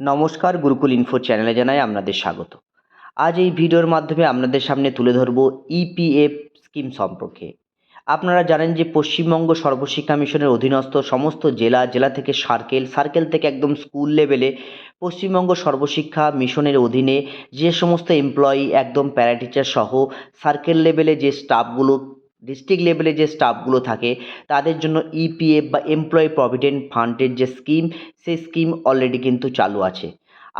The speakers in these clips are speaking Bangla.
নমস্কার গুরুকুল ইনফো চ্যানেলে জানাই আপনাদের স্বাগত। আজ এই ভিডিওর মাধ্যমে আপনাদের সামনে তুলে ধরব ইপিএফ স্কিম সম্পর্কে। আপনারা জানেন যে পশ্চিমবঙ্গ সর্বশিক্ষা মিশনের অধীনস্থ সমস্ত জেলা জেলা থেকে সার্কেল সার্কেল থেকে একদম স্কুল লেভেলে পশ্চিমবঙ্গ সর্বশিক্ষা মিশনের অধীনে যে সমস্ত এমপ্লয়ি একদম প্যারাটিচার সহ সার্কেল লেভেলে যে স্টাফগুলো ডিস্ট্রিক্ট লেভেলে যে স্টাফগুলো থাকে, তাদের জন্য ইপিএফ বা এমপ্লয়ি প্রভিডেন্ট ফান্ডের যে স্কিম সেই স্কিম অলরেডি কিন্তু চালু আছে।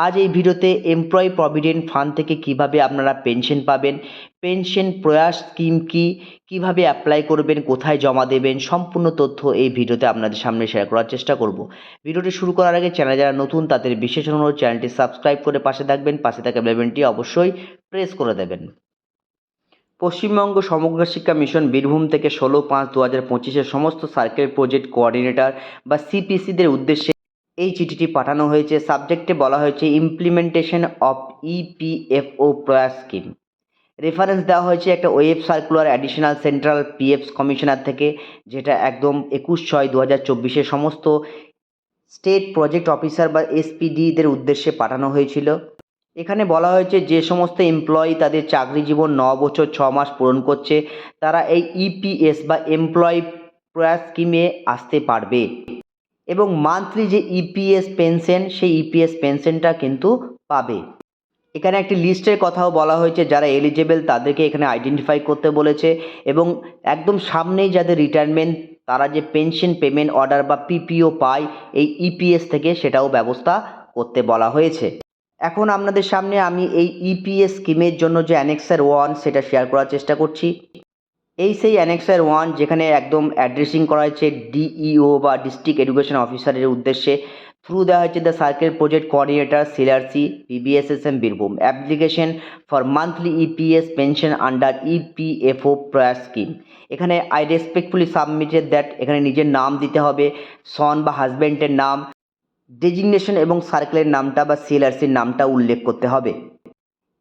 আজ এই ভিডিওতে এমপ্লয়ি প্রভিডেন্ট ফান্ড থেকে কীভাবে আপনারা পেনশন পাবেন পেনশন প্রয়াস স্কিম কি, কীভাবে অ্যাপ্লাই করবেন, কোথায় জমা দেবেন, সম্পূর্ণ তথ্য এই ভিডিওতে আপনাদের সামনে শেয়ার করার চেষ্টা করব। ভিডিওটি শুরু করার আগে চ্যানেল যারা নতুন, তাদের বিশেষ অনুরোধ চ্যানেলটি সাবস্ক্রাইব করে পাশে থাকবেন, পাশে থাকা বেলবেনটি অবশ্যই প্রেস করে দেবেন। পশ্চিমবঙ্গ সমগ্র শিক্ষা মিশন বীরভূম থেকে ষোলো পাঁচ দু হাজার পঁচিশের সমস্ত সার্কেল প্রজেক্ট কোঅর্ডিনেটর বা সিপিসিদের উদ্দেশ্যে এই চিঠিটি পাঠানো হয়েছে। সাবজেক্টে বলা হয়েছে implementation of EPFO Prayas scheme reference দেওয়া হয়েছে একটা web circular additional central PF commissioner থেকে, যেটা একদম একুশ ছয় দু হাজার চব্বিশে সমস্ত স্টেট প্রজেক্ট অফিসার বা এসপিডিদের উদ্দেশ্যে পাঠানো হয়েছিল। এখানে বলা হয়েছে যে সমস্ত এমপ্লয়ি তাদের চাকরি জীবন ন বছর ছ মাস পূরণ করছে, তারা এই ইপিএস বা এমপ্লয়ি প্রয়াস স্কিমে আসতে পারবে। এবং মান্থলি যে ইপিএস পেনশন সেই ইপিএস পেনশনটা কিন্তু পাবে। এখানে একটি লিস্টের কথাও বলা হয়েছে, যারা এলিজেবল তাদেরকে এখানে আইডেন্টিফাই করতে বলেছে এবং একদম সামনেই যাদের রিটায়ারমেন্ট তারা যে পেনশন পেমেন্ট অর্ডার বা পিপিও পায়, এই ইপিএস থেকে সেটাও ব্যবস্থা করতে বলা হয়েছে। এখন আপনাদের সামনে আমি এই ইপিএস স্কিমের জন্য যে অ্যানেক্সার ওয়ান সেটা শেয়ার করার চেষ্টা করছি। এই সেই অ্যানেক্সার ওয়ান যেখানে একদম অ্যাড্রেসিং করা হয়েছে ডিইও বা ডিস্ট্রিক্ট এডুকেশন অফিসারের উদ্দেশ্যে। থ্রু দেওয়া হয়েছে the circle project coordinator সিলারসি PBSSM Birbhum application for monthly EPS pension under EPFO Prayas scheme এখানে আই রেসপেক্টফুলি সাবমিটেড দ্যাট এখানে নিজের নাম দিতে হবে। সন বা হাজব্যান্ডের নাম। ডেজিগনেশন এবং সার্কেলের নামটা বা সিএলআরসির নামটা উল্লেখ করতে হবে।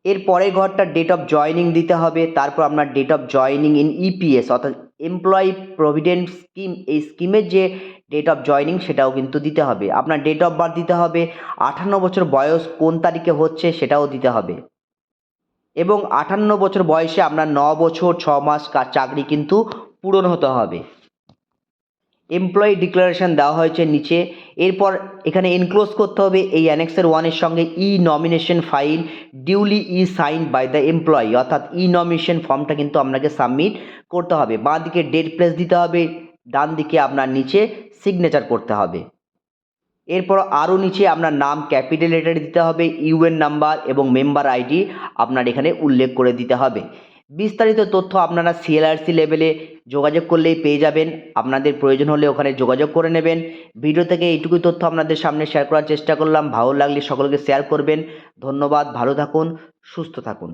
এর পরের ঘরটা ডেট অফ জয়নিং দিতে হবে, তারপর আপনার date of joining in EPS অর্থাৎ এমপ্লয়ি প্রভিডেন্ট স্কিম এই স্কিমের যে ডেট অফ জয়নিং সেটাও কিন্তু দিতে হবে। আপনার ডেট অফ বার্থ দিতে হবে আটান্ন বছর বয়স কোন তারিখে হচ্ছে সেটাও দিতে হবে। এবং আটান্ন বছর বয়সে আপনার ন বছর, ছ মাস চাকরি কিন্তু পূরণ হতে হবে। এমপ্লয়ি ডিক্লারেশন দেওয়া হয়েছে নিচে। এরপর এখানে এনক্লোজ করতে হবে এই অ্যানেক্সের ওয়ানের সঙ্গে e nomination file duly e sign by the employee অর্থাৎ ই নমিনেশন ফর্মটা কিন্তু আপনাকে সাবমিট করতে হবে। বাঁ দিকে ডেট প্লেস দিতে হবে, ডান দিকে আপনার নিচে সিগনেচার করতে হবে। এরপর আরও নিচে আপনার নাম ক্যাপিটাল লেটারে দিতে হবে ইউএন নাম্বার এবং মেম্বার আইডি আপনার এখানে উল্লেখ করে দিতে হবে। বিস্তারিত তথ্য আপনারা সিএলআরসি লেভেলে যোগাযোগ করলেই পেয়ে যাবেন। আপনাদের প্রয়োজন হলে ওখানে যোগাযোগ করে নেবেন। ভিডিও থেকে এইটুকুই তথ্য আপনাদের সামনে শেয়ার করার চেষ্টা করলাম। ভালো লাগলে সকলকে শেয়ার করবেন। ধন্যবাদ। ভালো থাকুন। সুস্থ থাকুন।